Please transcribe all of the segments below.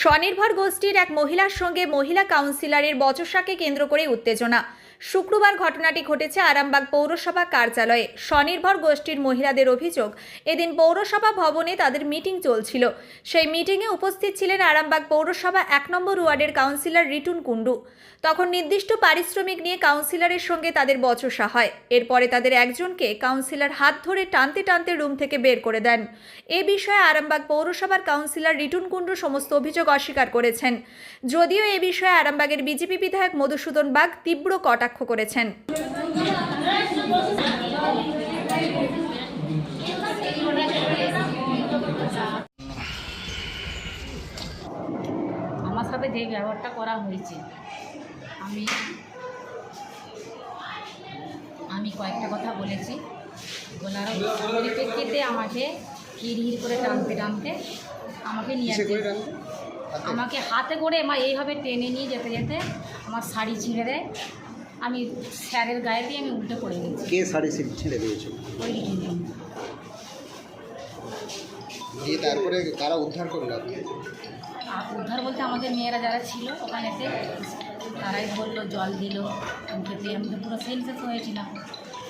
স্বনির্ভর গোষ্ঠীর এক মহিলার সঙ্গে মহিলা কাউন্সিলরের বচসাকে কেন্দ্র করে উত্তেজনা। শুক্রবার ঘটনাটি ঘটেছে আরামবাগ পৌরসভা কার্যালয়ে। স্বনির্ভর গোষ্ঠীর মহিলাদের অভিযোগ, এদিন পৌরসভা ভবনে তাদের মিটিং চলছিল। সেই মিটিংয়ে উপস্থিত ছিলেন আরামবাগ পৌরসভা এক নম্বর ওয়ার্ডের কাউন্সিলর রিটুন কুণ্ডু। তখন নির্দিষ্ট পারিশ্রমিক নিয়ে কাউন্সিলরের সঙ্গে তাদের বচসা হয়। এরপরে তাদের একজনকে কাউন্সিলর হাত ধরে টানতে টানতে রুম থেকে বের করে দেন। এ বিষয়ে আরামবাগ পৌরসভার কাউন্সিলর রিটুন কুণ্ডু সমস্ত অভিযোগ অস্বীকার করেছেন। যদিও এ বিষয়ে আরামবাগের বিজেপি বিধায়ক মধুসূদন বাগ তীব্র কটাক্ষ করেছেন? আমার সাথে যে ব্যবহারটা করা হয়েছে আমি আমি কয়েকটা কথা বলেছি। বলার পরিপ্রেক্ষিতে আমাকে হিড় হিড় করে টানতে টানতে আমাকে নিয়ে? আমাকে হাতে করে মা এইভাবে টেনে নিয়ে যেতে যেতে আমার শাড়ি ছিঁড়ে দেয়। আমি স্যারের গায়ে দিয়ে আমি উল্টে পড়ে গেছি। কে শাড়ি ছিঁড়ে ছিঁড়ে দিয়েছিল ওই দিয়ে তারপরে কারা উদ্ধার করল আপনি উদ্ধার বলতে আমাদের মেয়েরা যারা ছিল ওখানেতে তারাই বলল জল দিল। মুখেতে আমি তো পুরো সেন্সেস হয়েছিলাম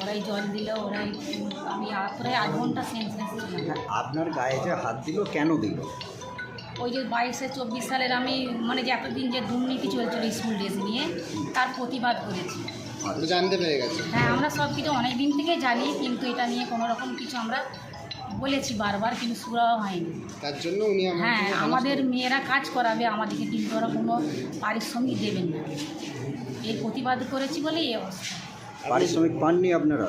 ওরাই জল দিল ওরাই আমি প্রায় আধ ঘণ্টা সেন্সেস ছিলাম। আপনার গায়ে যে হাত দিল কেন দিল? ওই যে বাইশে চব্বিশ সালের আমি মানে যে এতদিন যে দুর্নীতি চলছিল স্কুল ড্রেস নিয়ে তার প্রতিবাদ করেছি। জানতে পেরে গেছে হ্যাঁ আমরা সব কিছু অনেক দিন থেকে জানি কিন্তু এটা নিয়ে কোনো রকম কিছু আমরা বলেছি বারবার কিন্তু সুরাও হয়নি। তার জন্য উনি হ্যাঁ আমাদের মেয়েরা কাজ করাবে আমাদেরকে কিন্তু ওরা কোনো পারিশ্রমিক দেবেন না। এর প্রতিবাদ করেছি বলেই এই অবস্থা। পারিশ্রমিক পাননি আপনারা?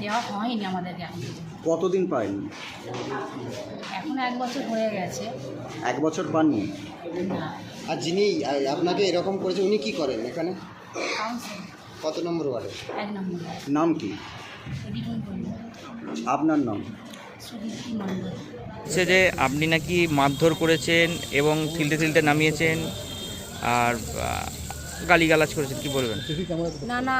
দেওয়া হয়নি আমাদেরকে। কতদিন পাইনি? এখন এক বছর হয়ে গেছে। এক বছর পাননি? না। আর যিনি আপনাকে এরকম করেছে উনি কি করেন এখানে? কত নম্বর ওয়ার্ডে? এক নম্বর নাম কি? আপনার নাম? হচ্ছে যে আপনি নাকি মারধর করেছেন এবং থিলতে থিলতে নামিয়েছেন আর গালিগালাজ করেছেন কি বলবেন? না না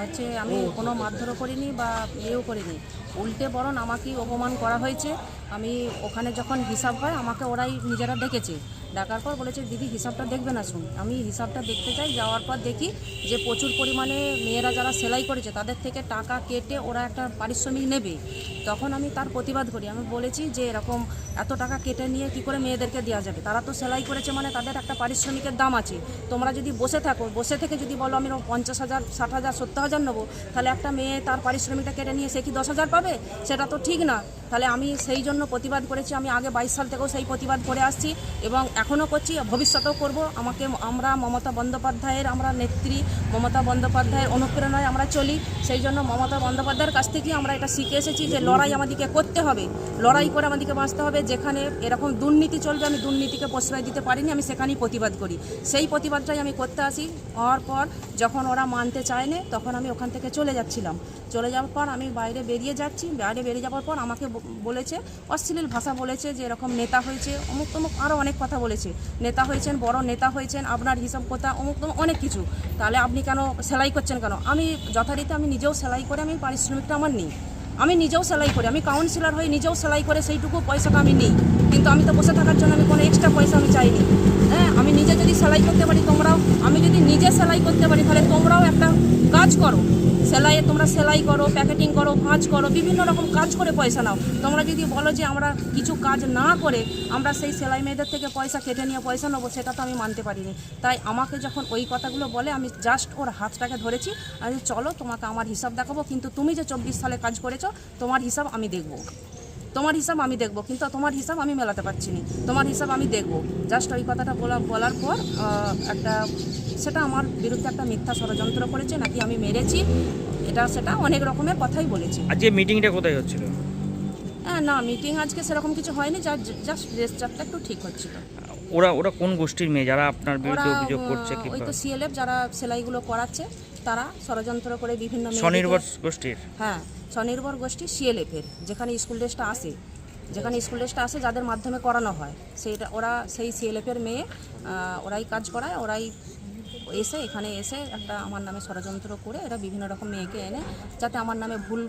হচ্ছে আমি কোনো মারধরও করিনি বা ইয়েও করিনি। উল্টে বরং আমাকেই অপমান করা হয়েছে। আমি ওখানে যখন হিসাব হয়, আমাকে ওরাই নিজেরা ডেকেছে। ডাকার পর বলেছে, দিদি, হিসাবটা দেখবে না শুন। আমি হিসাবটা দেখতে চাই, যাওয়ার পর দেখি যে প্রচুর পরিমাণে মেয়েরা যারা সেলাই করেছে, তাদের থেকে টাকা কেটে ওরা একটা পারিশ্রমিক নেবে। তখন আমি তার প্রতিবাদ করি। আমি বলেছি যে, এরকম এত টাকা কেটে নিয়ে কি করে মেয়েদেরকে দেওয়া যাবে? তারা তো সেলাই করেছে মানে তাদের একটা পারিশ্রমিকের দাম আছে। তোমরা যদি বসে থাকো, বসে থেকে যদি বলো আমি পঞ্চাশ হাজার, ষাট হাজার, সত্তর হাজার নেব, তাহলে একটা মেয়ে তার পারিশ্রমিকটা কেটে নিয়ে সে কি দশ হাজার পাবে সেটা তো ঠিক না তাহলে আমি সেই জন্য প্রতিবাদ করেছি। আমি আগে বাইশ সাল থেকেও সেই প্রতিবাদ করে আসছি এবং এখনও করছি। ভবিষ্যতেও করব। আমাকে আমরা মমতা বন্দ্যোপাধ্যায়ের আমরা নেত্রী, মমতা বন্দ্যোপাধ্যায়ের অনুপ্রেরণায় আমরা চলি। সেই জন্য মমতা বন্দ্যোপাধ্যায়ের কাছ থেকে আমরা এটা শিখে এসেছি যে লড়াই আমাদেরকে করতে হবে। লড়াই করে আমাদেরকে বাঁচতে হবে। যেখানে এরকম দুর্নীতি চলবে, আমি দুর্নীতিকে প্রশ্রয় দিতে পারিনি। আমি সেখানেই প্রতিবাদ করি। সেই প্রতিবাদটাই আমি করতে আসি। হওয়ার পর যখন ওরা মানতে চায়নি, তখন আমি ওখান থেকে চলে যাচ্ছিলাম। চলে যাওয়ার পর আমি বাইরে বেরিয়ে যাচ্ছি, বাইরে বেরিয়ে যাওয়ার পর আমাকে বলেছে, অশ্লীল ভাষা বলেছে, যে এরকম নেতা হয়েছে, অমুক তমুক আরও অনেক কথা বলেছে। নেতা হয়েছেন, বড় নেতা হয়েছেন, আপনার হিসাব কথা, অমুক তমুক অনেক কিছু। তাহলে আপনি কেন সেলাই করছেন কেন? আমি যথারীতি আমি নিজেও সেলাই করে আমি পারিশ্রমিকটা আমার নিই। আমি নিজেও সেলাই করি, আমি কাউন্সিলর হয়ে নিজেও সেলাই করে সেইটুকু পয়সাটা আমি নিই। কিন্তু আমি তো বসে থাকার জন্য আমি কোনো এক্সট্রা পয়সা আমি চাইনি। হ্যাঁ আমি নিজে যদি সেলাই করতে পারি তোমরাও, আমি যদি নিজে সেলাই করতে পারি তাহলে তোমরাও একটা কাজ করো। সেলাইয়ে তোমরা সেলাই করো, প্যাকেটিং করো, ভাঁজ করো, বিভিন্ন রকম কাজ করে পয়সা নাও। তোমরা যদি বলো যে আমরা কিছু কাজ না করে আমরা সেই সেলাই মেয়েদের থেকে পয়সা কেটে নিয়ে পয়সা নেব, সেটা তো আমি মানতে পারিনি। তাই আমাকে যখন ওই কথাগুলো বলে, আমি জাস্ট ওর হাতটাকে ধরেছি, আমি চলো তোমাকে আমার হিসাব দেখাবো, কিন্তু তুমি যে চব্বিশ সালে কাজ করেছ, তোমার হিসাব আমি দেখব। তোমার হিসাব আমি দেখব কিন্তু তোমার হিসাব আমি মেলাতে পারছি না। তোমার হিসাব আমি দেখব। জাস্ট ওই কথাটা বলা বলার পর একটা সেটা আমার বিরুদ্ধে একটা মিথ্যা ষড়যন্ত্র করেছে নাকি আমি মেরেছি এটা সেটা অনেক রকমের কথাই বলেছি। আজকে মিটিংটা কোথায় হচ্ছিল? হ্যাঁ না মিটিং আজকে সেরকম কিছু হয়নি যা জাস্ট ড্রেস চারটা একটু ঠিক হচ্ছিল। ওরা ওরা কোন গোষ্ঠীর মেয়ে? যারা আপনার বিরুদ্ধে অভিযোগ করছে কি ওই তো সিএলএফ যারা সেলাইগুলো করাচ্ছে তারা ষড়যন্ত্র করে বিভিন্ন স্বনির্ভর গোষ্ঠীর? হ্যাঁ স্বনির্ভর গোষ্ঠী সিএলএফের যেখানে স্কুল ড্রেসটা আসে যেখানে স্কুল ড্রেসটা আসে যাদের মাধ্যমে করানো হয়। সেইটা ওরা সেই সিএলএফের মেয়ে ওরাই কাজ করায় ওরাই এসে এখানে এসে একটা আমার নামে ষড়যন্ত্র করে এরা বিভিন্ন রকম মেয়েকে এনে যাতে আমার নামে ভুল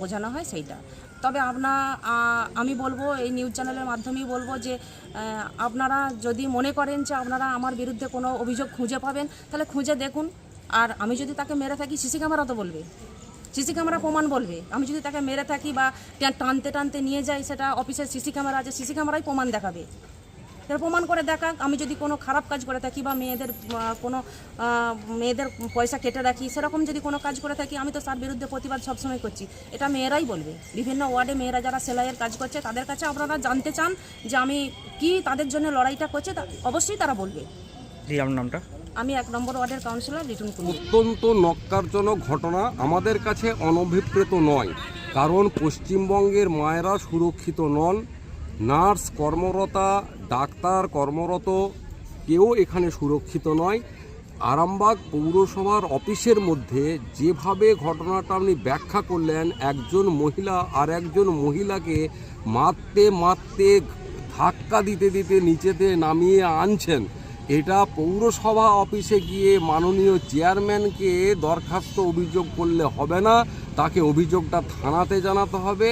বোঝানো হয় সেইটা। তবে আপনার আমি বলব এই নিউজ চ্যানেলের মাধ্যমেই বলব যে আপনারা যদি মনে করেন যে আপনারা আমার বিরুদ্ধে কোনো অভিযোগ খুঁজে পাবেন তাহলে খুঁজে দেখুন। আর আমি যদি তাকে মেরে থাকি সিসি ক্যামেরা তো বলবে। সিসি ক্যামেরা প্রমাণ বলবে। আমি যদি তাকে মেরে থাকি বা টানতে টানতে নিয়ে যাই, সেটা অফিসের সিসি ক্যামেরা আছে, সিসি ক্যামেরাই প্রমাণ দেখাবে। তাহলে প্রমাণ করে দেখাক, আমি যদি কোনো খারাপ কাজ করে থাকি বা মেয়েদের কোনো মেয়েদের পয়সা কেটে রাখি, সেরকম যদি কোনো কাজ করে থাকি, আমি তো তার বিরুদ্ধে প্রতিবাদ সবসময় করছি। এটা মেয়েরাই বলবে। বিভিন্ন ওয়ার্ডে মেয়েরা যারা সেলাইয়ের কাজ করছে, তাদের কাছে আপনারা জানতে চান যে আমি কি তাদের জন্য লড়াইটা করছে অবশ্যই তারা বলবে। জি আপনার নামটা? আমি এক নম্বর ওয়ার্ডের কাউন্সিলর রিটুন কুন্ডু অত্যন্ত নক্কারজনক ঘটনা আমাদের কাছে অনভিপ্রেত নয়, কারণ পশ্চিমবঙ্গের মায়েরা সুরক্ষিত নন, নার্স কর্মরতা, ডাক্তার কর্মরত, কেউ এখানে সুরক্ষিত নয়। আরামবাগ পৌরসভার অফিসের মধ্যে যেভাবে ঘটনাটা আপনি ব্যাখ্যা করলেন, একজন মহিলা আর একজন মহিলাকে মারতে মারতে ধাক্কা দিতে দিতে নিচেতে নামিয়ে আনছেন এটা পৌরসভা অফিসে গিয়ে মাননীয় চেয়ারম্যানকে দরখাস্ত অভিযোগ করলে হবে না। তাকে অভিযোগটা থানাতে জানাতে হবে,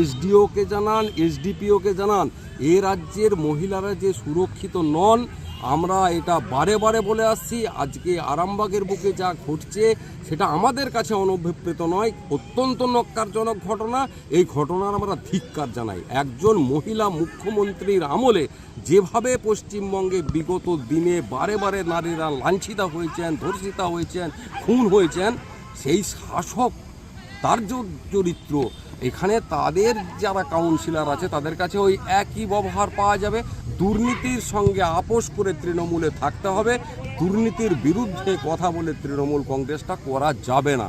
এসডিওকে জানান, এসডিপিওকে জানান। এ রাজ্যের মহিলারা যে সুরক্ষিত নন আমরা এটা বারে বারে বলে আসছি। আজকে আরামবাগের বুকে যা ঘটছে, সেটা আমাদের কাছে অনভিপ্রেত নয়, অত্যন্ত নক্কারজনক ঘটনা। এই ঘটনার আমরা ধিক্কার জানাই। একজন মহিলা মুখ্যমন্ত্রীর আমলে যেভাবে পশ্চিমবঙ্গে বিগত দিনে বারে বারে নারীরা লাঞ্ছিতা হয়েছেন, ধর্ষিতা হয়েছেন, খুন হয়েছেন, সেই শাসক তার চরিত্র, এখানে তাদের যারা কাউন্সিলর আছে, তাদের কাছে ওই একই ব্যবহার পাওয়া যাবে। দুর্নীতির সঙ্গে আপোষ করে তৃণমূলে থাকতে হবে। দুর্নীতির বিরুদ্ধে কথা বলে তৃণমূল কংগ্রেসটা করা যাবে না।